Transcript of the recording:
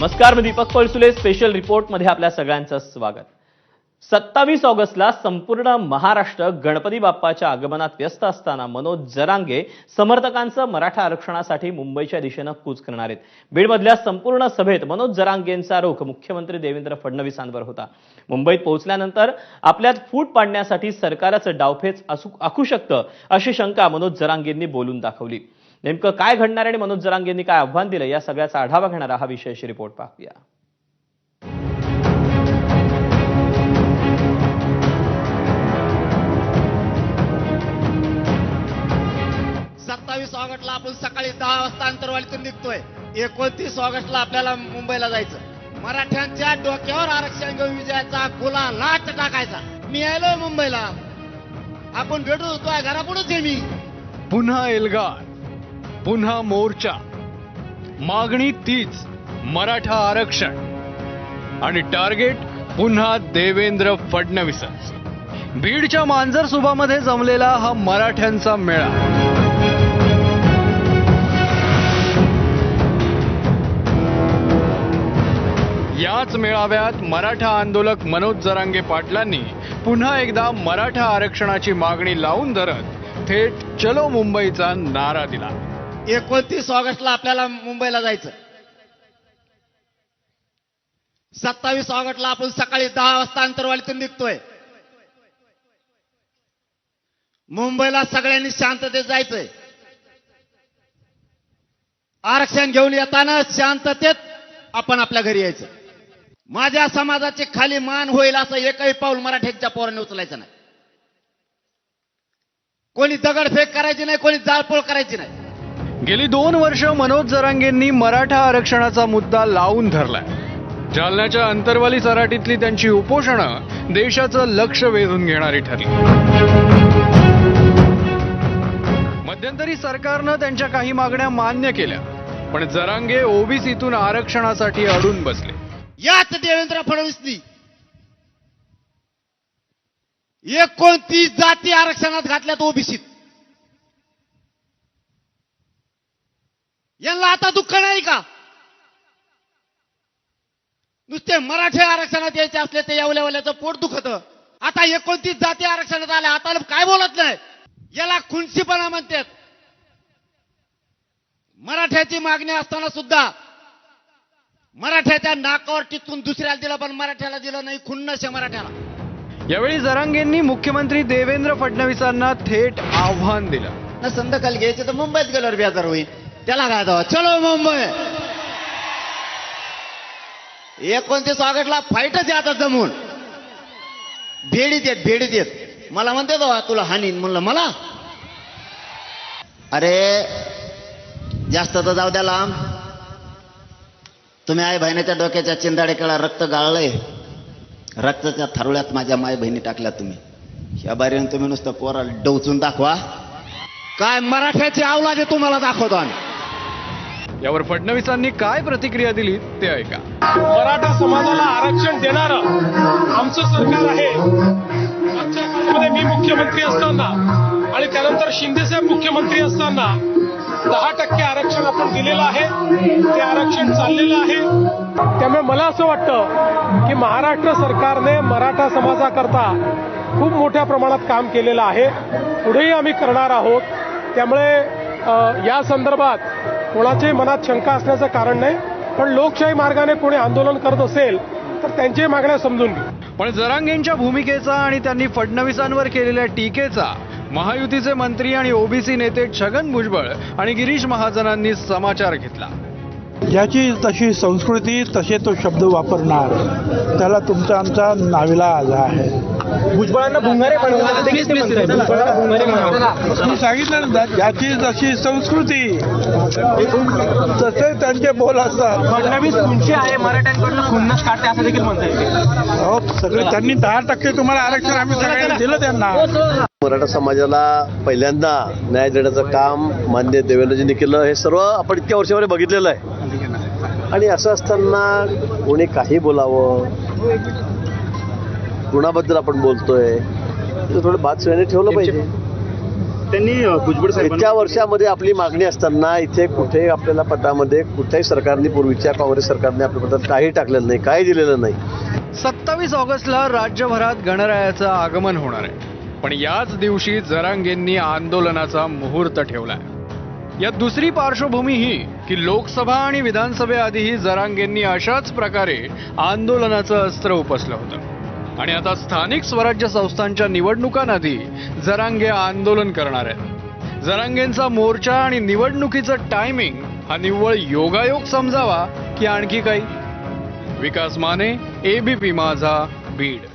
नमस्कार मी दीपक पळसुले. स्पेशल रिपोर्टमध्ये आपल्या सगळ्यांचं स्वागत. सत्तावीस ऑगस्टला संपूर्ण महाराष्ट्र गणपती बाप्पाच्या आगमनात व्यस्त असताना मनोज जरांगे समर्थकांचं मराठा आरक्षणासाठी मुंबईच्या दिशेनं कूच करणार आहेत. बीडमधल्या संपूर्ण सभेत मनोज जरांगेंचा रोख मुख्यमंत्री देवेंद्र फडणवीसांवर होता. मुंबईत पोहोचल्यानंतर आपल्यात फूट पाडण्यासाठी सरकाराचं डावफेच असू आखू शकतं अशी शंका मनोज जरांगेंनी बोलून दाखवली. नेमकं काय घडणार आहे आणि मनोज जरांगेंनी काय आव्हान दिलं या सगळ्याचा आढावा घेणारा हा विशेष रिपोर्ट पाहूया. सत्तावीस ऑगस्टला आपण सकाळी दहा वाजता अंतरवालीतून निघतोय. एकोणतीस ऑगस्टला आपल्याला मुंबईला जायचं. मराठ्यांच्या डोक्यावर आरक्षण घेऊन विजयाचा गुला लाट टाकायचा. मी आलो मुंबईला. आपण भेटू होतो घरापुढेच आहे मी. पुन्हा एल्गार. पुन्हा मोर्चा. मागणी तीच मराठा आरक्षण. आणि टार्गेट पुन्हा देवेंद्र फडणवीसच. बीडच्या मांजर सुभामध्ये जमलेला हा मराठ्यांचा मेळा. याच मेळाव्यात मराठा आंदोलक मनोज जरांगे पाटलांनी पुन्हा एकदा मराठा आरक्षणाची मागणी लावून धरत थेट चलो मुंबईचा नारा दिला. एकोणतीस ऑगस्टला आपल्याला मुंबईला जायचं. सत्तावीस ऑगस्टला आपण सकाळी दहा वाजता अंतरवालीतून निघतोय. मुंबईला सगळ्यांनी शांततेत जायचंय. आरक्षण घेऊन येताना शांततेत आपण आपल्या घरी यायचं. माझ्या समाजाचे खाली मान होईल असं एकही पाऊल मराठ्यांच्या पोराने उचलायचं नाही. कोणी दगडफेक करायची नाही कोणी जाळपोळ करायची नाही. गेली दोन वर्ष मनोज जरांगेंनी मराठा आरक्षणाचा मुद्दा लावून धरलाय. जालन्याच्या अंतरवाली सराटीतली त्यांची उपोषणं देशाचं लक्ष वेधून घेणारी ठरली. मध्यंतरी सरकारनं त्यांच्या काही मागण्या मान्य केल्या पण जरांगे ओबीसीतून आरक्षणासाठी अडून बसले. याच देवेंद्र फडणवीसनी एकोणतीस जाती आरक्षणात घातल्यात ओबीसीत. यांना आता दुःख नाही का? नुसते मराठी आरक्षणात यायचे असले ते येवल्यावल्याचं पोट दुखत. आता एकोणतीस जाती आरक्षणात आल्या आता काय बोलत नाही? याला खुनशीपणा म्हणतात. मराठ्याची मागणी असताना सुद्धा मराठ्याच्या नाकावर टिचून दुसऱ्याला दिलं पण मराठ्याला दिलं नाही खुन्नस आहे मराठ्याला. यावेळी जरांगेंनी मुख्यमंत्री देवेंद्र फडणवीसांना थेट आव्हान दिलं. ना संध्याकाळी घ्यायचे तर मुंबईत गेल्यावर बेजार होईल. त्याला काय तो? चलो मुंबई. एकोणतीस ऑगस्टला फाईटच आहे आता जमून. भेडीत येत भेडीत येत मला म्हणते तो तुला हानी म्हणलं मला. अरे जास्त तर जाऊ द्या लांब. तुम्ही आई बहिणीच्या डोक्याच्या चिंदाडेकडला रक्त गाळलंय. रक्ताच्या थरवळ्यात माझ्या माय बहिणी टाकल्या तुम्ही. ह्या बारीने तुम्ही नुसतं पोराला डवचून दाखवा. काय मराठ्याची आवलाद तुम्हाला दाखवतो आम्ही. यावर फडणवीसांनी काय प्रतिक्रिया दिली ते ऐका. मराठा समाजाला आरक्षण देणार आमचं सरकार आहे. मागच्या काळामध्ये मी मुख्यमंत्री असताना आणि त्यानंतर शिंदेसाहेब मुख्यमंत्री असताना दहा टक्के आरक्षण आपण दिलेलं आहे. ते आरक्षण चाललेलं आहे. त्यामुळे मला असं वाटतं की महाराष्ट्र सरकारने मराठा समाजाकरता खूप मोठ्या प्रमाणात काम केलेलं आहे. पुढेही आम्ही करणार आहोत. त्यामुळे या संदर्भात कोणाच्याही मनात शंका असण्याचं कारण नाही पण लोकशाही मार्गाने कोणी आंदोलन करत असेल तर त्यांच्याही मागण्या समजून घेऊ पण जरांगेंच्या भूमिकेचा आणि त्यांनी फडणवीसांवर केलेल्या टीकेचा महायुतीचे मंत्री आणि ओबीसी नेते छगन भुजबळ आणि गिरीश महाजनांनी समाचार घेतला. ज्याची तशी संस्कृती तसे तो शब्द वापरणार. त्याला तुमचा आमचा नाविलाज आहे. भुजबळांना भुंगारे मी सांगितलं ना ज्याची जशी संस्कृती तसे त्यांचे बोल असतात. फडणवीस तुमची आहे मराठ्यांकडनं खुन्नस काढते असं देखील म्हणता येईल अहो, सगळे त्यांनी दहा टक्के तुम्हाला आरक्षण आम्ही सगळ्यांना दिलं त्यांना. मराठा समाजाला पहिल्यांदा न्याय देण्याचं काम मान्य देवेंद्रजींनी केलं. हे सर्व आपण इतक्या वर्षामध्ये बघितलेलं आहे. आणि असं असताना कोणी काही बोलावं? कुणाबद्दल आपण बोलतोय? थोडं बात सगळ्यांनी ठेवलं पाहिजे. त्यांनी भुजबळ इतक्या वर्षामध्ये आपली मागणी असताना इथे कुठे आपल्याला पत्रामध्ये कुठल्याही सरकारने पूर्वीच्या काँग्रेस सरकारने आपल्या पत्रात काही टाकलेलं नाही काही दिलेलं नाही. सत्तावीस ऑगस्टला राज्यभरात गणरायाचं आगमन होणार आहे. पण याच दिवशी जरांगेंनी आंदोलनाचा मुहूर्त ठेवलाय. यात दुसरी पार्श्वभूमी ही की लोकसभा आणि विधानसभेआधीही जरांगेंनी अशाच प्रकारे आंदोलनाचं अस्त्र उपसलं होतं. आणि आता स्थानिक स्वराज्य संस्थांच्या निवडणुकांआधी जरांगे आंदोलन करणार आहेत. जरांगेंचा मोर्चा आणि निवडणुकीचं टायमिंग हा निव्वळ योगायोग समजावा की आणखी काही? विकास माने एबीपी माझा बीड.